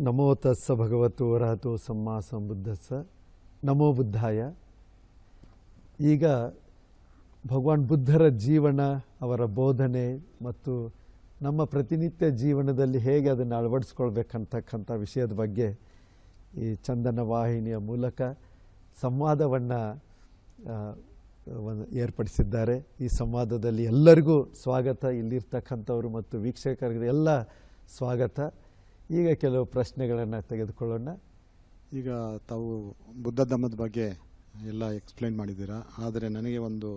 ನಮೋ ತಸ್ಸ ಭಗವತು ವರಹತು ಸಮ್ಮ ಸಂಬುದ್ಧಸ್ಸ ನಮೋ ಬುದ್ಧಾಯ ಈಗ ಭಗವಾನ್ ಬುದ್ಧರ ಜೀವನ, ಅವರ ಬೋಧನೆ ಮತ್ತು ನಮ್ಮ ಪ್ರತಿನಿತ್ಯ ಜೀವನದಲ್ಲಿ ಹೇಗೆ ಅದನ್ನು ಅಳವಡಿಸ್ಕೊಳ್ಬೇಕಂತಕ್ಕಂಥ ವಿಷಯದ ಬಗ್ಗೆ ಈ ಚಂದನ ವಾಹಿನಿಯ ಮೂಲಕ ಸಂವಾದವನ್ನು ಒಂದು ಏರ್ಪಡಿಸಿದ್ದಾರೆ. ಈ ಸಂವಾದದಲ್ಲಿ ಎಲ್ಲರಿಗೂ ಸ್ವಾಗತ. ಇಲ್ಲಿರ್ತಕ್ಕಂಥವರು ಮತ್ತು ವೀಕ್ಷಕರಿಗೆ ಎಲ್ಲ ಸ್ವಾಗತ. ಈಗ ಕೆಲವು ಪ್ರಶ್ನೆಗಳನ್ನು ತೆಗೆದುಕೊಳ್ಳೋಣ. ಈಗ ತಾವು ಬುದ್ಧ ಧರ್ಮದ ಬಗ್ಗೆ ಎಲ್ಲ ಎಕ್ಸ್ಪ್ಲೈನ್ ಮಾಡಿದ್ದೀರಾ? ಆದರೆ ನನಗೆ ಒಂದು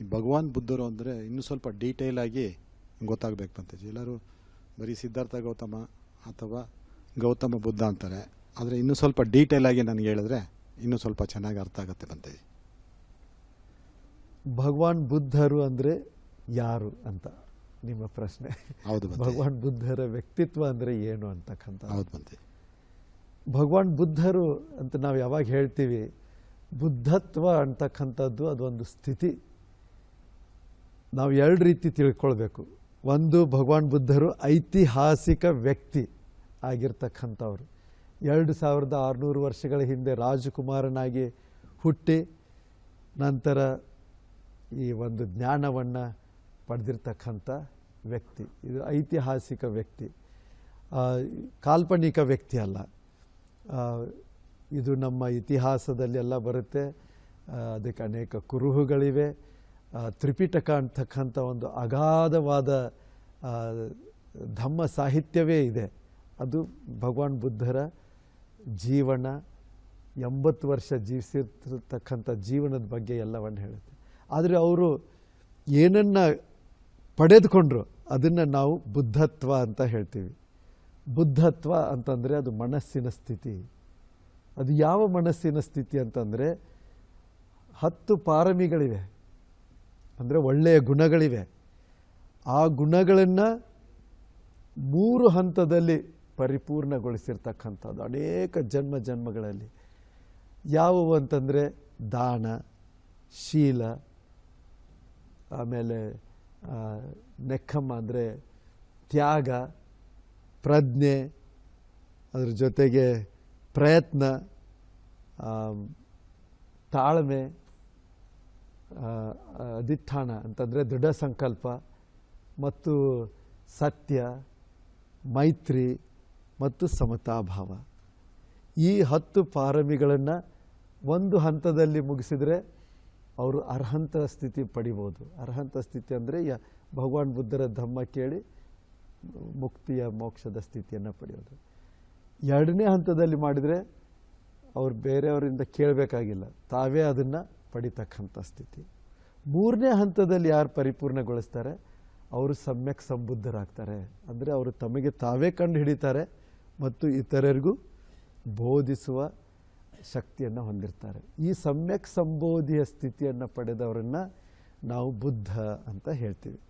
ಈ ಭಗವಾನ್ ಬುದ್ಧರು ಅಂದರೆ ಇನ್ನೂ ಸ್ವಲ್ಪ ಡೀಟೇಲ್ ಆಗಿ ಗೊತ್ತಾಗಬೇಕು ಅಂತ ಎಲ್ಲರೂ ಬರೀ ಸಿದ್ಧಾರ್ಥ ಗೌತಮ ಅಥವಾ ಗೌತಮ ಬುದ್ಧ ಅಂತಾರೆ. ಆದರೆ ಇನ್ನೂ ಸ್ವಲ್ಪ ಡೀಟೇಲ್ ಆಗಿ ನನಗೆ ಹೇಳಿದ್ರೆ ಇನ್ನೂ ಸ್ವಲ್ಪ ಚೆನ್ನಾಗಿ ಅರ್ಥ ಆಗುತ್ತೆ ಬಂತೇಜಿ ಭಗವಾನ್ ಬುದ್ಧರು ಅಂದರೆ ಯಾರು ಅಂತ? ನಿಮ್ಮ ಪ್ರಶ್ನೆ. ಹೌದು ಭಗವಾನ್ ಬುದ್ಧರ ವ್ಯಕ್ತಿತ್ವ ಅಂದರೆ ಏನು ಅಂತಕ್ಕಂಥ. ಹೌದು ಬಂತೆ ಭಗವಾನ್ ಬುದ್ಧರು ಅಂತ ನಾವು ಯಾವಾಗ ಹೇಳ್ತೀವಿ ಬುದ್ಧತ್ವ ಅಂತಕ್ಕಂಥದ್ದು ಅದೊಂದು ಸ್ಥಿತಿ. ನಾವು ಎರಡು ರೀತಿ ತಿಳ್ಕೊಳ್ಬೇಕು. ಒಂದು ಭಗವಾನ್ ಬುದ್ಧರು ಐತಿಹಾಸಿಕ ವ್ಯಕ್ತಿ ಆಗಿರ್ತಕ್ಕಂಥವ್ರು. ಎರಡು ಸಾವಿರದ ಆರುನೂರು ವರ್ಷಗಳ ಹಿಂದೆ ರಾಜಕುಮಾರನಾಗಿ ಹುಟ್ಟಿ ನಂತರ ಈ ಒಂದು ಜ್ಞಾನವನ್ನು ಪಡೆದಿರ್ತಕ್ಕಂಥ ವ್ಯಕ್ತಿ. ಇದು ಐತಿಹಾಸಿಕ ವ್ಯಕ್ತಿ. ಕಾಲ್ಪನಿಕ ವ್ಯಕ್ತಿ ಅಲ್ಲ. ಇದು ನಮ್ಮ ಇತಿಹಾಸದಲ್ಲಿ ಎಲ್ಲ ಬರುತ್ತೆ. ಅದಕ್ಕೆ ಅನೇಕ ಕುರುಹುಗಳಿವೆ. ತ್ರಿಪಿಟಕ ಅಂತಕ್ಕಂಥ ಒಂದು ಅಗಾಧವಾದ ಧಮ್ಮ ಸಾಹಿತ್ಯವೇ ಇದೆ. ಅದು ಭಗವಾನ್ ಬುದ್ಧರ ಜೀವನ, ಎಂಬತ್ತು ವರ್ಷ ಜೀವಿಸಿರ್ತಕ್ಕಂಥ ಜೀವನದ ಬಗ್ಗೆ ಎಲ್ಲವನ್ನು ಹೇಳುತ್ತೆ. ಆದರೆ ಅವರು ಏನನ್ನ ಪಡೆದುಕೊಂಡ್ರು. ಅದನ್ನು ನಾವು ಬುದ್ಧತ್ವ ಅಂತ ಹೇಳ್ತೀವಿ. ಬುದ್ಧತ್ವ ಅಂತಂದರೆ ಅದು ಮನಸ್ಸಿನ ಸ್ಥಿತಿ. ಅದು ಯಾವ ಮನಸ್ಸಿನ ಸ್ಥಿತಿ ಅಂತಂದರೆ ಹತ್ತು ಪಾರಮಿಗಳಿವೆ. ಅಂದರೆ ಒಳ್ಳೆಯ ಗುಣಗಳಿವೆ. ಆ ಗುಣಗಳನ್ನು ಮೂರು ಹಂತದಲ್ಲಿ ಪರಿಪೂರ್ಣಗೊಳಿಸಿರ್ತಕ್ಕಂಥದ್ದು. ಅನೇಕ ಜನ್ಮ ಜನ್ಮಗಳಲ್ಲಿ. ಯಾವುವು ಅಂತಂದರೆ ದಾನ, ಶೀಲ, ಆಮೇಲೆ ನೆಕ್ಕಮ್ಮ ಅಂದರೆ ತ್ಯಾಗ, ಪ್ರಜ್ಞೆ, ಅದ್ರ ಜೊತೆಗೆ ಪ್ರಯತ್ನ ತಾಳ್ಮೆ ಅಧಿಷ್ಠಾನ ಅಂತಂದರೆ ದೃಢ ಸಂಕಲ್ಪ ಮತ್ತು ಸತ್ಯ, ಮೈತ್ರಿ ಮತ್ತು ಸಮತಾಭಾವ. ಈ ಹತ್ತು ಪಾರಮಿಗಳನ್ನು ಒಂದು ಹಂತದಲ್ಲಿ ಮುಗಿಸಿದರೆ ಅವರು ಅರ್ಹಂತ ಸ್ಥಿತಿ ಪಡಿಬೋದು. ಅರ್ಹಂತ ಸ್ಥಿತಿ ಅಂದರೆ ಯ ಭಗವಾನ್ ಬುದ್ಧರ ಧಮ್ಮ ಕೇಳಿ ಮುಕ್ತಿಯ ಮೋಕ್ಷದ ಸ್ಥಿತಿಯನ್ನು ಪಡೆಯೋದು. ಎರಡನೇ ಹಂತದಲ್ಲಿ ಮಾಡಿದರೆ ಅವ್ರು ಬೇರೆಯವರಿಂದ ಕೇಳಬೇಕಾಗಿಲ್ಲ. ತಾವೇ ಅದನ್ನು ಪಡಿತಕ್ಕಂಥ ಸ್ಥಿತಿ. ಮೂರನೇ ಹಂತದಲ್ಲಿ ಯಾರು ಪರಿಪೂರ್ಣಗೊಳಿಸ್ತಾರೆ? ಅವರು ಸಮ್ಯಕ್ ಸಂಬುದ್ಧರಾಗ್ತಾರೆ. ಅಂದರೆ ಅವರು ತಮಗೆ ತಾವೇ ಕಂಡು ಹಿಡಿತಾರೆ ಮತ್ತು ಇತರರಿಗೂ ಬೋಧಿಸುವ ಶಕ್ತಿಯನ್ನು ಹೊಂದಿರ್ತಾರೆ. ಈ ಸಮ್ಯಕ್ ಸಂಬೋಧಿಯ ಸ್ಥಿತಿಯನ್ನು ಪಡೆದವರನ್ನು ನಾವು ಬುದ್ಧ ಅಂತ ಹೇಳ್ತೀವಿ.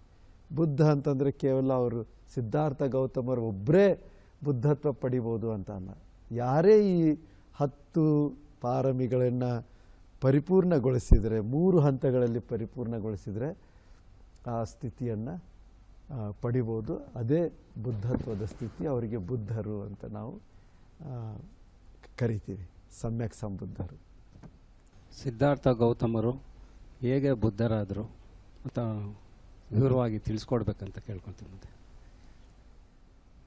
ಬುದ್ಧ ಅಂತಂದರೆ ಕೇವಲ ಅವರು ಸಿದ್ಧಾರ್ಥ ಗೌತಮರು ಒಬ್ಬರೇ ಬುದ್ಧತ್ವ ಪಡಿಬೋದು ಅಂತ ಅಲ್ಲ. ಯಾರೇ ಈ ಹತ್ತು ಪಾರಮಿಗಳನ್ನು ಪರಿಪೂರ್ಣಗೊಳಿಸಿದರೆ, ಮೂರು ಹಂತಗಳಲ್ಲಿ ಪರಿಪೂರ್ಣಗೊಳಿಸಿದರೆ ಆ ಸ್ಥಿತಿಯನ್ನು ಪಡಿಬೋದು. ಅದೇ ಬುದ್ಧತ್ವದ ಸ್ಥಿತಿ ಅವರಿಗೆ ಬುದ್ಧರು ಅಂತ ನಾವು ಕರಿತೀವಿ. ಸಮ್ಯಕ್ ಸಂಬುದ್ಧರು ಸಿದ್ಧಾರ್ಥ ಗೌತಮರು ಹೇಗೆ ಬುದ್ಧರಾದರು ಅಂತ ವಿವರವಾಗಿ ತಿಳಿಸ್ಕೊಡ್ಬೇಕಂತ ಕೇಳ್ಕೊತೀನಿ ಮತ್ತೆ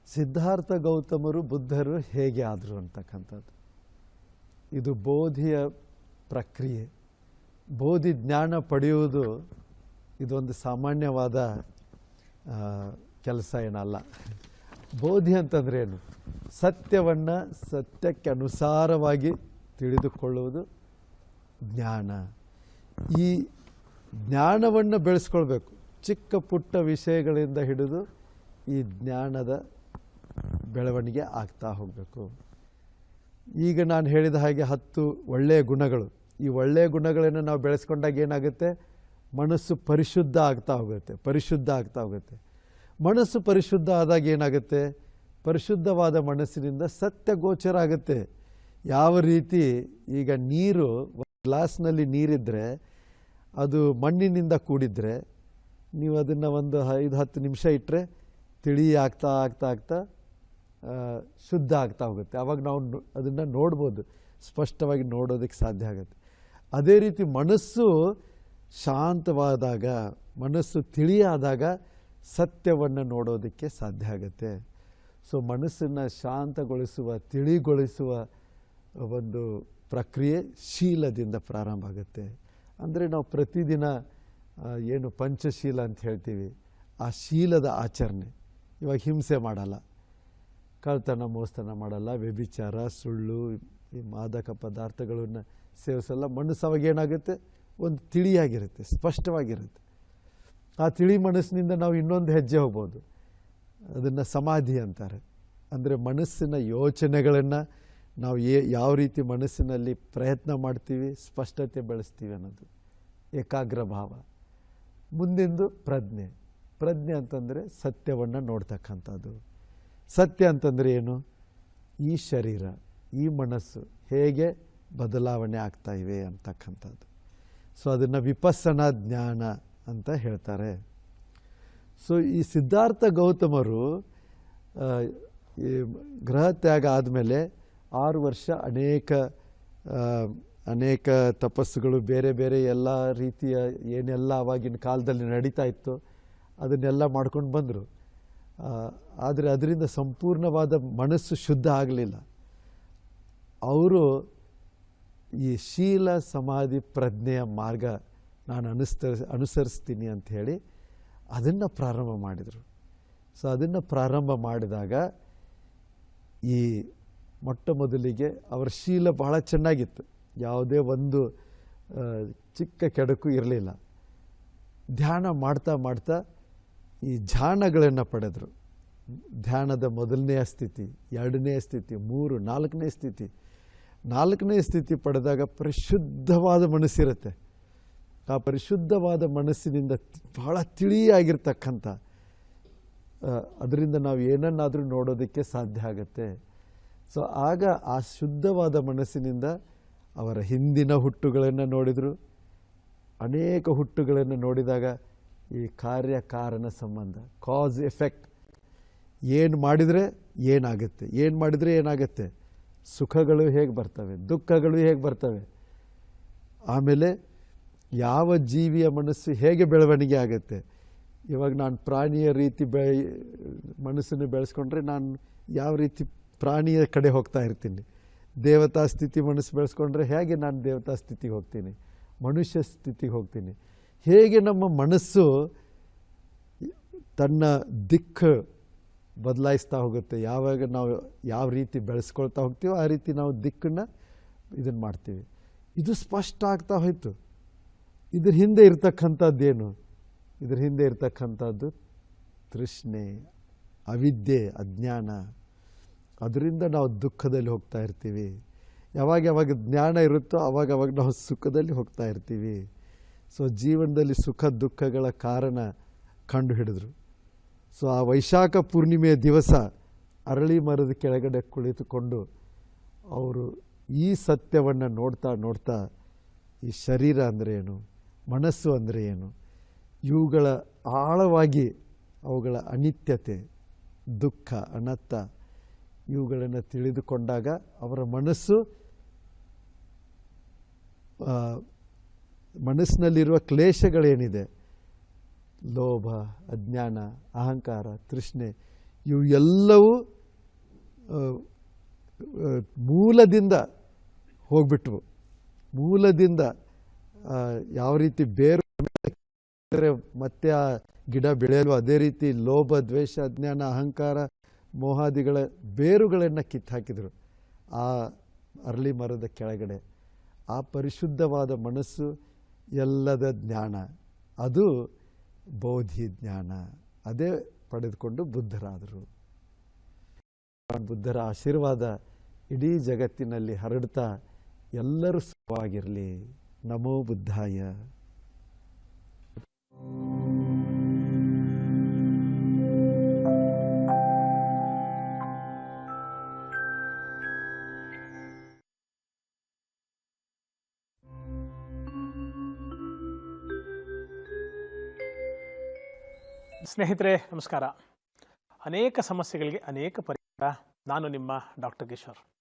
ಸಿದ್ಧಾರ್ಥ ಗೌತಮರು ಬುದ್ಧರು ಹೇಗೆ ಆದರು ಅಂತಕ್ಕಂಥದ್ದು. ಇದು ಬೋಧಿಯ ಪ್ರಕ್ರಿಯೆ. ಬೋಧಿ ಜ್ಞಾನ ಪಡೆಯುವುದು ಇದೊಂದು ಸಾಮಾನ್ಯವಾದ ಕೆಲಸ ಏನಲ್ಲ. ಬೋಧಿ ಅಂತಂದ್ರೆ ಏನು ಸತ್ಯವನ್ನು ಸತ್ಯಕ್ಕೆ ಅನುಸಾರವಾಗಿ ತಿಳಿದುಕೊಳ್ಳುವುದು ಜ್ಞಾನ. ಈ ಜ್ಞಾನವನ್ನು ಬೆಳೆಸ್ಕೊಳ್ಬೇಕು. ಚಿಕ್ಕ ಪುಟ್ಟ ವಿಷಯಗಳಿಂದ ಹಿಡಿದು ಈ ಜ್ಞಾನದ ಬೆಳವಣಿಗೆ ಆಗ್ತಾ ಹೋಗಬೇಕು. ಈಗ ನಾನು ಹೇಳಿದ ಹಾಗೆ ಹತ್ತು ಒಳ್ಳೆಯ ಗುಣಗಳು. ಈ ಒಳ್ಳೆಯ ಗುಣಗಳನ್ನು ನಾವು ಬೆಳೆಸ್ಕೊಂಡಾಗ ಏನಾಗುತ್ತೆ? ಮನಸ್ಸು ಪರಿಶುದ್ಧ ಆಗ್ತಾ ಹೋಗುತ್ತೆ, ಪರಿಶುದ್ಧ ಆಗ್ತಾ ಹೋಗುತ್ತೆ. ಮನಸ್ಸು ಪರಿಶುದ್ಧ ಆದಾಗ ಏನಾಗುತ್ತೆ? ಪರಿಶುದ್ಧವಾದ ಮನಸ್ಸಿನಿಂದ ಸತ್ಯ ಗೋಚರ ಆಗುತ್ತೆ. ಯಾವ ರೀತಿ ಈಗ ನೀರು ಗ್ಲಾಸ್ನಲ್ಲಿ ನೀರಿದ್ದರೆ ಅದು ಮಣ್ಣಿನಿಂದ ಕೂಡಿದರೆ ನೀವು ಅದನ್ನು ಒಂದು ಐದು, ಹತ್ತು ನಿಮಿಷ ಇಟ್ಟರೆ ತಿಳಿ ಆಗ್ತಾ ಆಗ್ತಾ ಆಗ್ತಾ ಶುದ್ಧ ಆಗ್ತಾ ಹೋಗುತ್ತೆ. ಆವಾಗ ನಾವು ಅದನ್ನು ನೋಡ್ಬೋದು. ಸ್ಪಷ್ಟವಾಗಿ ನೋಡೋದಕ್ಕೆ ಸಾಧ್ಯ ಆಗುತ್ತೆ. ಅದೇ ರೀತಿ ಮನಸ್ಸು ಶಾಂತವಾದಾಗ, ಮನಸ್ಸು ತಿಳಿಯಾದಾಗ ಸತ್ಯವನ್ನು ನೋಡೋದಕ್ಕೆ ಸಾಧ್ಯ ಆಗುತ್ತೆ. ಸೊ ಮನಸ್ಸನ್ನು ಶಾಂತಗೊಳಿಸುವ, ತಿಳಿಗೊಳಿಸುವ ಒಂದು ಪ್ರಕ್ರಿಯೆ ಶೀಲದಿಂದ ಪ್ರಾರಂಭ ಆಗುತ್ತೆ. ಅಂದರೆ ನಾವು ಪ್ರತಿದಿನ ಏನು ಪಂಚಶೀಲ ಅಂತ ಹೇಳ್ತೀವಿ, ಆ ಶೀಲದ ಆಚರಣೆ. ಇವಾಗ ಹಿಂಸೆ ಮಾಡಲ್ಲ. ಕಳ್ತನ, ಮೋಸ್ತನ ಮಾಡಲ್ಲ, ವ್ಯಭಿಚಾರ, ಸುಳ್ಳು, ಈ ಮಾದಕ ಪದಾರ್ಥಗಳನ್ನು ಸೇವಿಸಲ್ಲ. ಮನಸ್ಸು ಅವಾಗ ಏನಾಗುತ್ತೆ? ಒಂದು ತಿಳಿಯಾಗಿರುತ್ತೆ, ಸ್ಪಷ್ಟವಾಗಿರುತ್ತೆ. ಆ ತಿಳಿ ಮನಸ್ಸಿನಿಂದ ನಾವು ಇನ್ನೊಂದು ಹೆಜ್ಜೆ ಹೋಗ್ಬೋದು. ಅದನ್ನು ಸಮಾಧಿ ಅಂತಾರೆ. ಅಂದರೆ ಮನಸ್ಸಿನ ಯೋಚನೆಗಳನ್ನು ನಾವು ಏ ಯಾವ ರೀತಿ ಮನಸ್ಸಿನಲ್ಲಿ ಪ್ರಯತ್ನ ಮಾಡ್ತೀವಿ, ಸ್ಪಷ್ಟತೆ ಬೆಳೆಸ್ತೀವಿ ಅನ್ನೋದು. ಏಕಾಗ್ರ ಭಾವ. ಮುಂದಿಂದು ಪ್ರಜ್ಞೆ. ಪ್ರಜ್ಞೆ ಅಂತಂದರೆ ಸತ್ಯವನ್ನು ನೋಡ್ತಕ್ಕಂಥದ್ದು. ಸತ್ಯ ಅಂತಂದರೆ ಏನು? ಈ ಶರೀರ, ಈ ಮನಸ್ಸು ಹೇಗೆ ಬದಲಾವಣೆ ಆಗ್ತಾ ಇವೆ ಅಂತಕ್ಕಂಥದ್ದು. ಸೊ, ಅದನ್ನು ವಿಪಸ್ಸನ ಜ್ಞಾನ ಅಂತ ಹೇಳ್ತಾರೆ. ಸೊ ಈ ಸಿದ್ಧಾರ್ಥ ಗೌತಮರು ಈ ಗೃಹ ತ್ಯಾಗ ಆದಮೇಲೆ ಆರು ವರ್ಷ ಅನೇಕ ಅನೇಕ ತಪಸ್ಸುಗಳು, ಬೇರೆ ಬೇರೆ ಎಲ್ಲ ರೀತಿಯ ಏನೆಲ್ಲ ಅವಾಗಿನ ಕಾಲದಲ್ಲಿ ನಡೀತಾ ಇತ್ತು, ಅದನ್ನೆಲ್ಲ ಮಾಡ್ಕೊಂಡು ಬಂದರು. ಆದರೆ ಅದರಿಂದ ಸಂಪೂರ್ಣವಾದ ಮನಸ್ಸು ಶುದ್ಧ ಆಗಲಿಲ್ಲ. ಅವರು ಈ ಶೀಲ ಸಮಾಧಿ ಪ್ರಜ್ಞೆಯ ಮಾರ್ಗ ನಾನು ಅನುಸ್ತ, ಅನುಸರಿಸ್ತೀನಿ ಅಂತ ಹೇಳಿ ಅದನ್ನು ಪ್ರಾರಂಭ ಮಾಡಿದರು. ಸೊ ಅದನ್ನು ಪ್ರಾರಂಭ ಮಾಡಿದಾಗ ಈ ಮೊಟ್ಟ ಮೊದಲಿಗೆ ಅವರ ಶೀಲ ಬಹಳ ಚೆನ್ನಾಗಿತ್ತು. ಯಾವುದೇ ಒಂದು ಚಿಕ್ಕ ಕೆಡಕು ಇರಲಿಲ್ಲ. ಧ್ಯಾನ ಮಾಡ್ತಾ ಮಾಡ್ತಾ ಈ ಧ್ಯಾನಗಳನ್ನು ಪಡೆದರು. ಧ್ಯಾನದ ಮೊದಲನೆಯ ಸ್ಥಿತಿ, ಎರಡನೇ ಸ್ಥಿತಿ, ಮೂರು, ನಾಲ್ಕನೇ ಸ್ಥಿತಿ. ನಾಲ್ಕನೇ ಸ್ಥಿತಿ ಪಡೆದಾಗ ಪರಿಶುದ್ಧವಾದ ಮನಸ್ಸಿರುತ್ತೆ. ಆ ಪರಿಶುದ್ಧವಾದ ಮನಸ್ಸಿನಿಂದ ಬಹಳ ತಿಳಿಯಾಗಿರ್ತಕ್ಕಂಥ ಅದರಿಂದ ನಾವು ಏನನ್ನಾದರೂ ನೋಡೋದಕ್ಕೆ ಸಾಧ್ಯ ಆಗುತ್ತೆ. ಸೊ, ಆಗ ಆ ಶುದ್ಧವಾದ ಮನಸ್ಸಿನಿಂದ ಅವರ ಹಿಂದಿನ ಹುಟ್ಟುಗಳನ್ನು ನೋಡಿದರು. ಅನೇಕ ಹುಟ್ಟುಗಳನ್ನು ನೋಡಿದಾಗ ಈ ಕಾರ್ಯ ಕಾರಣ ಸಂಬಂಧ ಕಾಸ್ ಎಫೆಕ್ಟ್ ಏನು ಮಾಡಿದರೆ ಏನಾಗುತ್ತೆ, ಏನು ಮಾಡಿದರೆ ಏನಾಗುತ್ತೆ, ಸುಖಗಳು ಹೇಗೆ ಬರ್ತವೆ, ದುಃಖಗಳು ಹೇಗೆ ಬರ್ತವೆ. ಆಮೇಲೆ ಯಾವ ಜೀವಿಯ ಮನಸ್ಸು ಹೇಗೆ ಬೆಳವಣಿಗೆ ಆಗುತ್ತೆ? ಇವಾಗ ನಾನು ಪ್ರಾಣಿಯ ರೀತಿ ಬೆ, ಮನಸ್ಸನ್ನು ಬೆಳೆಸ್ಕೊಂಡ್ರೆ ನಾನು ಯಾವ ರೀತಿ ಪ್ರಾಣಿಯ ಕಡೆ ಹೋಗ್ತಾ ಇರ್ತೀನಿ? ದೇವತಾ ಸ್ಥಿತಿ ಮನಸ್ಸು ಬೆಳೆಸ್ಕೊಂಡ್ರೆ ಹೇಗೆ ನಾನು ದೇವತಾ ಸ್ಥಿತಿಗೆ ಹೋಗ್ತೀನಿ? ಮನುಷ್ಯ ಸ್ಥಿತಿಗೆ ಹೋಗ್ತೀನಿ. ಹೇಗೆ ನಮ್ಮ ಮನಸ್ಸು ತನ್ನ ದಿಕ್ಕು ಬದಲಾಯಿಸ್ತಾ ಹೋಗುತ್ತೆ? ಯಾವಾಗ ನಾವು ಯಾವ ರೀತಿ ಬೆಳೆಸ್ಕೊಳ್ತಾ ಹೋಗ್ತೀವೋ ಆ ರೀತಿ ನಾವು ದಿಕ್ಕನ್ನು ಇದನ್ನು ಮಾಡ್ತೀವಿ. ಇದು ಸ್ಪಷ್ಟ ಆಗ್ತಾ ಹೋಯಿತು. ಇದ್ರ ಹಿಂದೆ ಇರ್ತಕ್ಕಂಥದ್ದೇನು? ಇದ್ರ ಹಿಂದೆ ಇರ್ತಕ್ಕಂಥದ್ದು ತೃಷ್ಣೆ, ಅವಿದ್ಯೆ, ಅಜ್ಞಾನ. ಅದರಿಂದ ನಾವು ದುಃಖದಲ್ಲಿ ಹೋಗ್ತಾ ಇರ್ತೀವಿ. ಯಾವಾಗ ಯಾವಾಗ ಜ್ಞಾನ ಇರುತ್ತೋ ಅವಾಗ ಅವಾಗ ನಾವು ಸುಖದಲ್ಲಿ ಹೋಗ್ತಾ ಇರ್ತೀವಿ. ಸೊ ಜೀವನದಲ್ಲಿ ಸುಖ ದುಃಖಗಳ ಕಾರಣ ಕಂಡು ಹಿಡಿದ್ರು ಸೊ ಆ ವೈಶಾಖ ಪೂರ್ಣಿಮೆಯ ದಿವಸ ಅರಳಿ ಮರದ ಕೆಳಗಡೆ ಕುಳಿತುಕೊಂಡು ಅವರು ಈ ಸತ್ಯವನ್ನು ನೋಡ್ತಾ ನೋಡ್ತಾ ಈ ಶರೀರ ಅಂದರೆ ಏನು ಮನಸ್ಸು ಅಂದರೆ ಏನು? ಇವುಗಳ ಆಳವಾಗಿ ಅವುಗಳ ಅನಿತ್ಯತೆ, ದುಃಖ ಅನತ್ತ ಇವುಗಳನ್ನು ತಿಳಿದುಕೊಂಡಾಗ ಅವರ ಮನಸ್ಸು ಮನಸ್ಸಿನಲ್ಲಿರುವ ಕ್ಲೇಶಗಳೇನಿದೆ? ಲೋಭ, ಅಜ್ಞಾನ, ಅಹಂಕಾರ, ತೃಷ್ಣೆ ಇವು ಎಲ್ಲವೂ ಮೂಲದಿಂದ ಹೋಗ್ಬಿಟ್ವು. ಮೂಲದಿಂದ ಯಾವ ರೀತಿ ಬೇರು ಮತ್ತೆ ಆ ಗಿಡ ಬೆಳೆಯಲು ಅದೇ ರೀತಿ ಲೋಭ, ದ್ವೇಷ, ಅಜ್ಞಾನ, ಅಹಂಕಾರ, ಮೋಹಾದಿಗಳ ಬೇರುಗಳನ್ನು ಕಿತ್ತಾಕಿದರು ಆ ಅರಳಿ ಮರದ ಕೆಳಗಡೆ. ಆ ಪರಿಶುದ್ಧವಾದ ಮನಸ್ಸು ಎಲ್ಲದ ಜ್ಞಾನ. ಅದು ಬೋಧಿ ಜ್ಞಾನ. ಅದೇ ಪಡೆದುಕೊಂಡು ಬುದ್ಧರಾದರು. ಬುದ್ಧರ ಆಶೀರ್ವಾದ ಇಡೀ ಜಗತ್ತಿನಲ್ಲಿ ಹರಡ್ತಾ ಎಲ್ಲರೂ ಸುಖವಾಗಿರಲಿ ನಮೋ ಬುದ್ಧಾಯ. ಸ್ನೇಹಿತರೆ ನಮಸ್ಕಾರ. ಅನೇಕ ಸಮಸ್ಯೆಗಳಿಗೆ ಅನೇಕ ಪರಿಹಾರ. ನಾನು ನಿಮ್ಮ ಡಾಕ್ಟರ್ ಕಿಶೋರ್.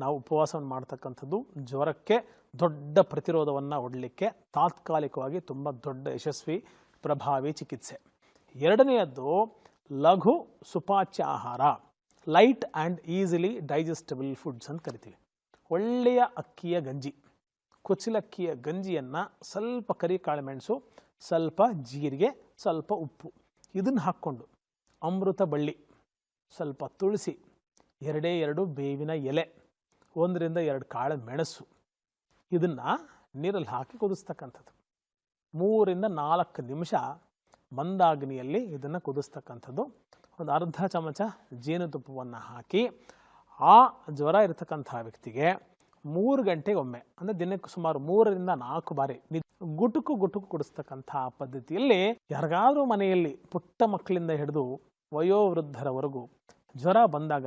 ನಾವು ಉಪವಾಸವನ್ನು ಮಾಡ್ತಕ್ಕಂಥದ್ದು ಜ್ವರಕ್ಕೆ ದೊಡ್ಡ ಪ್ರತಿರೋಧವನ್ನು ಒಡಲಿಕ್ಕೆ ತಾತ್ಕಾಲಿಕವಾಗಿ ತುಂಬ ದೊಡ್ಡ ಯಶಸ್ವಿ ಪ್ರಭಾವಿ ಚಿಕಿತ್ಸೆ. ಎರಡನೆಯದ್ದು ಲಘು ಸುಪಾಚ್ಯ ಆಹಾರ, light and easily digestible foods ಅಂತ ಕರಿತೀವಿ. ಒಳ್ಳೆಯ ಅಕ್ಕಿಯ ಗಂಜಿ ಕುಚಿಲಕ್ಕಿಯ ಗಂಜಿಯನ್ನು ಸ್ವಲ್ಪ ಕರಿ ಕಾಳುಮೆಣಸು ಸ್ವಲ್ಪ ಜೀರಿಗೆ, ಸ್ವಲ್ಪ ಉಪ್ಪು, ಇದನ್ನು ಹಾಕ್ಕೊಂಡು ಅಮೃತ ಬಳ್ಳಿ, ಸ್ವಲ್ಪ ತುಳಸಿ, ಎರಡೇ ಎರಡು ಬೇವಿನ ಎಲೆ. ಒಂದರಿಂದ ಎರಡು ಕಾಳು ಮೆಣಸು. ಇದನ್ನು ನೀರಲ್ಲಿ ಹಾಕಿ ಕುದಿಸ್ತಕ್ಕಂಥದ್ದು. ಮೂರಿಂದ ನಾಲ್ಕು ನಿಮಿಷ ಮಂದಾಗ್ನಿಯಲ್ಲಿ ಇದನ್ನು ಕುದಿಸ್ತಕ್ಕಂಥದ್ದು. ಒಂದು ಅರ್ಧ ಚಮಚ ಜೇನುತುಪ್ಪವನ್ನು ಹಾಕಿ ಆ ಜ್ವರ ಇರತಕ್ಕಂಥ ವ್ಯಕ್ತಿಗೆ ಮೂರು ಗಂಟೆಗೆ ಒಮ್ಮೆ ಅಂದರೆ ದಿನಕ್ಕೆ ಸುಮಾರು ಮೂರರಿಂದ ನಾಲ್ಕು ಬಾರಿ ಗುಟುಕು ಗುಟುಕು ಕುಡಿಸ್ತಕ್ಕಂಥ ಪದ್ಧತಿಯಲ್ಲಿ ಯಾರಿಗಾದರೂ ಮನೆಯಲ್ಲಿ ಪುಟ್ಟ ಮಕ್ಕಳಿಂದ ಹಿಡಿದು ವಯೋವೃದ್ಧರವರೆಗೂ ಜ್ವರ ಬಂದಾಗ